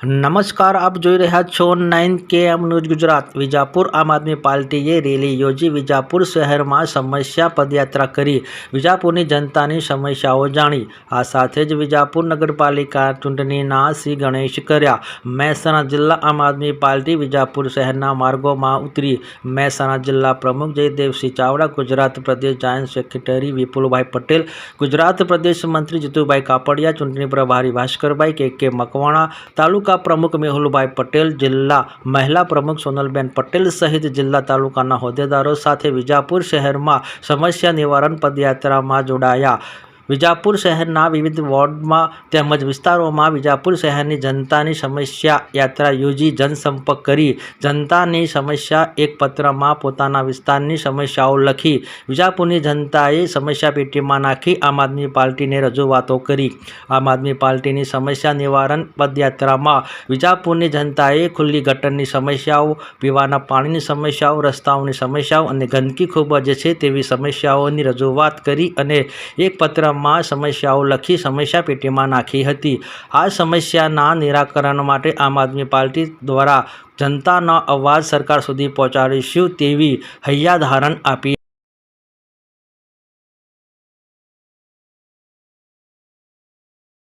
નમસ્કાર, આપ જોઈ રહ્યા છો નાઇન કે એમ ન્યૂઝ ગુજરાત. વિજાપુર આમ આદમી પાર્ટીએ રેલી યોજી વિજાપુર શહેરમાં સમસ્યા પદયાત્રા કરી. વિજાપુરની જનતાની સમસ્યાઓ જાણી. આ સાથે જ વિજાપુર નગરપાલિકા ચૂંટણીના શ્રી ગણેશ કર્યા. મહેસાણા જિલ્લા આમ આદમી પાર્ટી વિજાપુર શહેરના માર્ગોમાં ઉતરી. મહેસાણા જિલ્લા પ્રમુખ જયદેવસિંહ ચાવડા, ગુજરાત પ્રદેશ જાયન્ટ સેક્રેટરી વિપુલભાઈ પટેલ, ગુજરાત પ્રદેશ મંત્રી જીતુભાઈ કાપડિયા, ચૂંટણી પ્રભારી ભાસ્કરભાઈ કે કે મકવાણા, તાલુકા પ્રમુખ મેહુલભાઈ પટેલ, જિલ્લા મહિલા પ્રમુખ સોનલબેન પટેલ સહિત જિલ્લા તાલુકાના હોદ્દેદારો સાથે વિજાપુર શહેરમાં સમસ્યા નિવારણ પદયાત્રામાં જોડાયા. વિજાપુર શહેરના વિવિધ વોર્ડમાં તેમજ વિસ્તારોમાં વિજાપુર શહેરની જનતાની સમસ્યા યાત્રા યોજી જનસંપર્ક કરી જનતાની સમસ્યા એક પત્રમાં પોતાના વિસ્તારની સમસ્યાઓ લખી વિજાપુરની જનતાએ સમસ્યા પેટીમાં નાખી આમ આદમી પાર્ટીને રજૂઆતો કરી. આમ આદમી પાર્ટીની સમસ્યા નિવારણ પદયાત્રામાં વિજાપુરની જનતાએ ખુલ્લી ગટરની સમસ્યાઓ, પીવાના પાણીની સમસ્યાઓ, રસ્તાઓની સમસ્યાઓ અને ગંદકી ખૂબ જ છે તેવી સમસ્યાઓની રજૂઆત કરી અને એક પત્રમાં સમસ્યાઓ લખી સમસ્યા પેટીમાં નાખી હતી આ સમસ્યાના નિરાકરણ માટે આમ આદમી પાર્ટી દ્વારા જનતાનો અવાજ સરકાર સુધી પહોંચાડીશું તેવી હૈયાધારણ આપી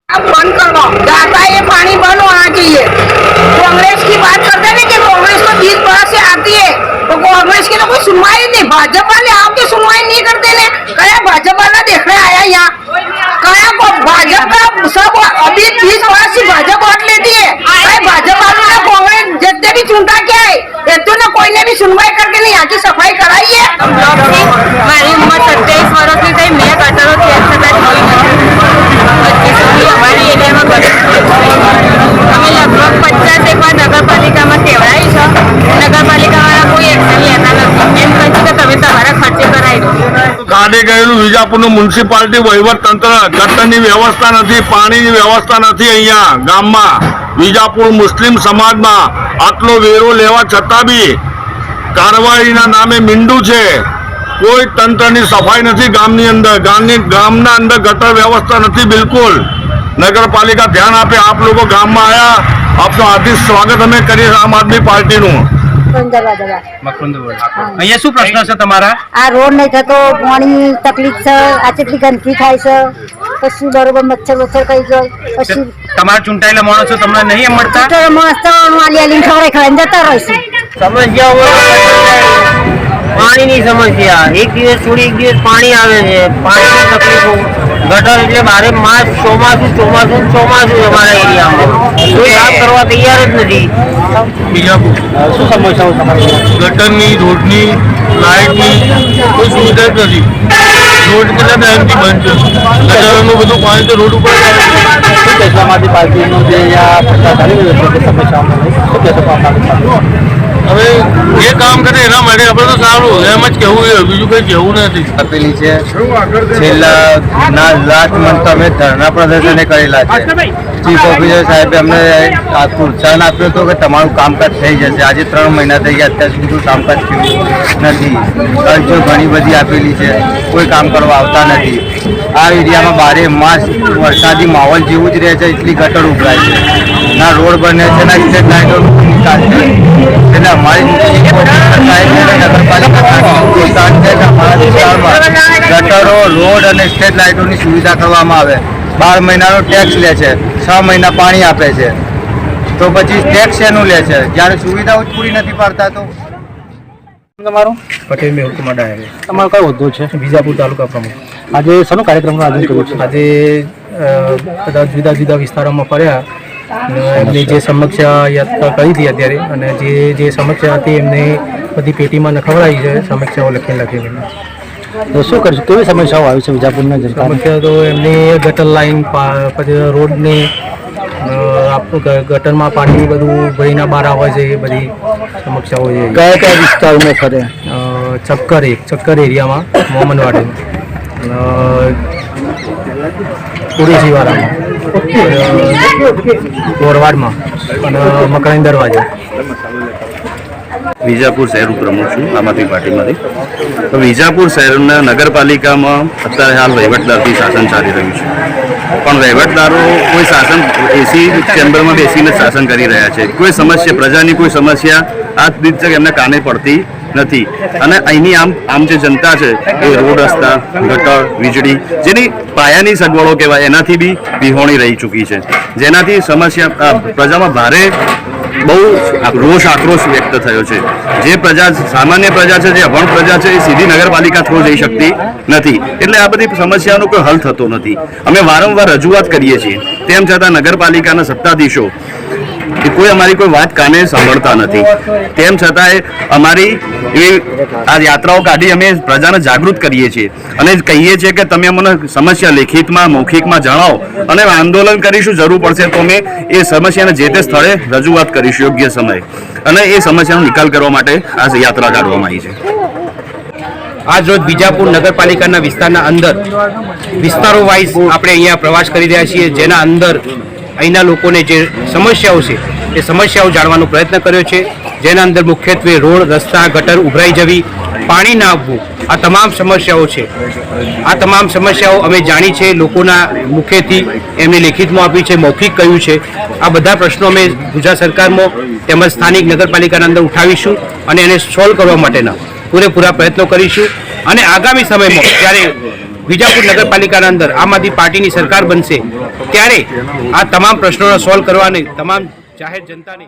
अब बंद करो जाता है ये पानी बंद होना चाहिए कांग्रेस की बात करते हैं ना कि कांग्रेस को बीस बरस से आती है तो कांग्रेस की तो कोई सुनवाई नहीं भाजपा वाले आपकी सुनवाई नहीं करते ने कया भाजपा वाला देखने आया ચૂંટા કે હેતુને કોઈને બી સુનવાઈ કરકે નહીં આખી સફાઈ કરાવીએ મારી ઉંમર સત્યાવીસ વર્ષની થઈ મેં કચરો ત્યાં છતાં જોઈ નથી સુધી અમારી નગરપાલિકામાં કહેવાયું છે. નગરપાલિકાવાળા કોઈ એક્શન લેતા નથી. એમ કહે કરાવી કાઢે ગયેલું વિજાપુરનું મ્યુનિસિપાલિટી વહીવટ તંત્ર ગટરની વ્યવસ્થા નથી પાણીની વ્યવસ્થા નથી અહીંયા ગામમાં. વિજાપુર મુસ્લિમ સમાજમાં આટલો વેરો લેવા છતાં બી કારવાહીના નામે મીંડું છે. કોઈ તંત્રની સફાઈ નથી ગામની અંદર. ગામની ગામના અંદર ગટર વ્યવસ્થા નથી બિલકુલ. નગરપાલિકા ધ્યાન આપે. આપ લોકો ગામમાં આવ્યા આપનું હાર્દિક સ્વાગત અમે કરીએ આમ આદમી પાર્ટીનું. અહીંયા શું પ્રશ્ન છે તમારા? આ રોડ નહીં થતો પાણી તકલીફ છે આ કેટલી ગંદકી થાય છે. પછી બરોબર મચ્છર વચ્છર કઈ જાય. પછી તમારા ચૂંટાયેલા માણસો તમને નહીં એમ મળતા? પાણીની સમસ્યા. એક દિવસ છોડી એક દિવસ પાણી આવે છે. પાણીની તકલીફો. ગટર એટલે બારે માસ ચોમાસું ચોમાસું ચોમાસું અમારા એરિયામાં. કોઈ કામ કરવા તૈયાર જ નથી. બીજા શું સમસ્યાઓ તમારી ગટરની રોડની લાઇટની કોઈ સુવિધા જ નથી. રોડ કેટલા ટાઈમથી બંધ છે? ગટરનું બધું પાણી તો રોડ ઉપર જ આવે છે. શું કહેશો આમ આદમી પાર્ટીનું જે અહીંયા પ્રચાર ચાલી રહ્યો છે, તે સમસ્યાઓને લઈ શું કહેશો હવે જે કામ કરે એના માટે આપણે તો સારું. એમ જ કેવું છે બીજું કંઈ કેવું નથી. આપેલી છે. છેલ્લા ના લાસ્ટ મંથ અમે ધરણા પ્રદર્શને કરેલા છે. ચીફ ઓફિસર સાહેબે અમને આ પ્રોત્સાહન આપ્યું હતું કે તમારું કામકાજ થઈ જશે. આજે ત્રણ મહિના થઈ ગયા. અત્યાર સુધી કામકાજ થયું નથી. અરજીઓ ઘણી બધી આપેલી છે. કોઈ કામ કરવા આવતા નથી. આ એરિયામાં બારે માસ વરસાદી માહોલ જેવું જ રહે છે. એટલી ગટર ઉભરાય છે. ના રોડ બને છે ના સ્ટેટ લાઇટો નિકાલ છે અને સ્ટ્રીટ લાઇટોની સુવિધા કરવામાં આવે. બાર મહિનાનો ટેક્સ લે છે. છ મહિના પાણી આપે છે. તો પછી ટેક્સ એનું લે છે? જ્યારે સુવિધાઓ જ પૂરી નથી પાડતા તો? તમારું? પટેલ મેહુલ કુમાર ડાયરે. તમારો કયો હોદ્દો છે? વિજાપુર તાલુકા પ્રમુખ. આજે શાનો કાર્યક્રમનું આયોજન કર્યું છે? આજે અ, બધા જુદા જુદા વિસ્તારોમાં ફર્યા એમની જે સમસ્યા યાત્રા કરી હતી અત્યારે અને જે જે સમસ્યા હતી એમને બધી પેટીમાં નખવડાવી છે. સમસ્યાઓ લખી લખીને તો શું કરશું? કેવી સમસ્યાઓ આવી છે વિજાપુરના જનતા સમસ્યા તો એમની ગટર લાઈન પા- પછી રોડની આપણું ગટરમાં પાણી બધું ભરીના બહાર આવે છે એ બધી સમસ્યાઓ છે. કયા કયા વિસ્તારમાં ફરે? ચક્કર એક ચક્કર એરિયામાં મોમનવાડી કુરેશીવાળામાં ગોરવાડમાં. અને મકરાણી દરવાજા. વિજાપુર શહેર પ્રમુખ છું, આમ આદમી પાર્ટીમાંથી. તો વિજાપુર શહેરના નગરપાલિકામાં અત્યારે હાલ વહીવટદારથી શાસન ચાલી રહ્યું છે. પણ વહીવટદારો કોઈ શાસન એસી ચેમ્બરમાં બેસીને શાસન કરી રહ્યા છે. કોઈ સમસ્યા, પ્રજાની કોઈ સમસ્યા આજ દીધ તક એમને કાને પડતી નથી. અને અહીંની આમ આમ જે જનતા છે, એ રોડ રસ્તા, ગટર, વીજળી, જેની પાયાની સગવડો કહેવાય, એનાથી બી વિહોણી રહી ચૂકી છે. જેનાથી સમસ્યા પ્રજામાં ભારે બહુ રોષ આક્રોશ વ્યક્ત થયો છે. જે પ્રજા, સામાન્ય પ્રજા છે, જે અભણ પ્રજા છે, એ સીધી નગરપાલિકા થ્રુ જઈ શકતી નથી. એટલે આ બધી સમસ્યાનો કોઈ હલ થતો નથી. અમે વારંવાર રજૂઆત કરીએ છીએ. તેમ છતાં નગરપાલિકાના સત્તાધીશો કે કોઈ અમારી કોઈ વાત કાને સાંભળતા નથી. તેમ છતાંય અમારી એ આ યાત્રાઓ કાઢી અમે પ્રજાને જાગૃત કરીએ છીએ. અને કહીએ છીએ કે તમે અમને સમસ્યા લેખિતમાં, મૌખિકમાં જણાવો અને આંદોલન કરીશું, જરૂર પડશે તો અમે એ સમસ્યાને જે તે સ્થળે રજૂઆત કરીશું યોગ્ય સમયે. અને એ સમસ્યાનો નિકાલ કરવા માટે આ યાત્રા કાઢવામાં આવી છે. આજ રોજ બીજાપુર નગરપાલિકાના વિસ્તારના અંદર વિસ્તારો વાઇઝ આપણે અહીંયા પ્રવાસ કરી રહ્યા છીએ, જેના અંદર અહીંના લોકોને જે સમસ્યાઓ છે, એ સમસ્યાઓ જાણવાનો પ્રયત્ન કર્યો છે. જેના અંદર મુખ્યત્વે રોડ, રસ્તા, ગટર ઉભરાઈ જવી, પાણી ના આવવું આ તમામ સમસ્યાઓ છે. આ તમામ સમસ્યાઓ અમે જાણી છે, લોકોના મુખેથી એમને લેખિતમાં આપી છે, મૌખિક કહ્યું છે. આ બધા પ્રશ્નો અમે ગુજરાત સરકારમાં તેમજ સ્થાનિક નગરપાલિકાના અંદર ઉઠાવીશું અને એને સોલ્વ કરવા માટેના પૂરેપૂરા પ્રયત્નો કરીશું. અને આગામી સમયમાં, જ્યારે વિજાપુર નગરપાલિકાના અંદર આમ આદમી પાર્ટીની સરકાર બનશે ત્યારે આ તમામ પ્રશ્નોનો સોલ્વ કરવાની તમામ જાહેર જનતાને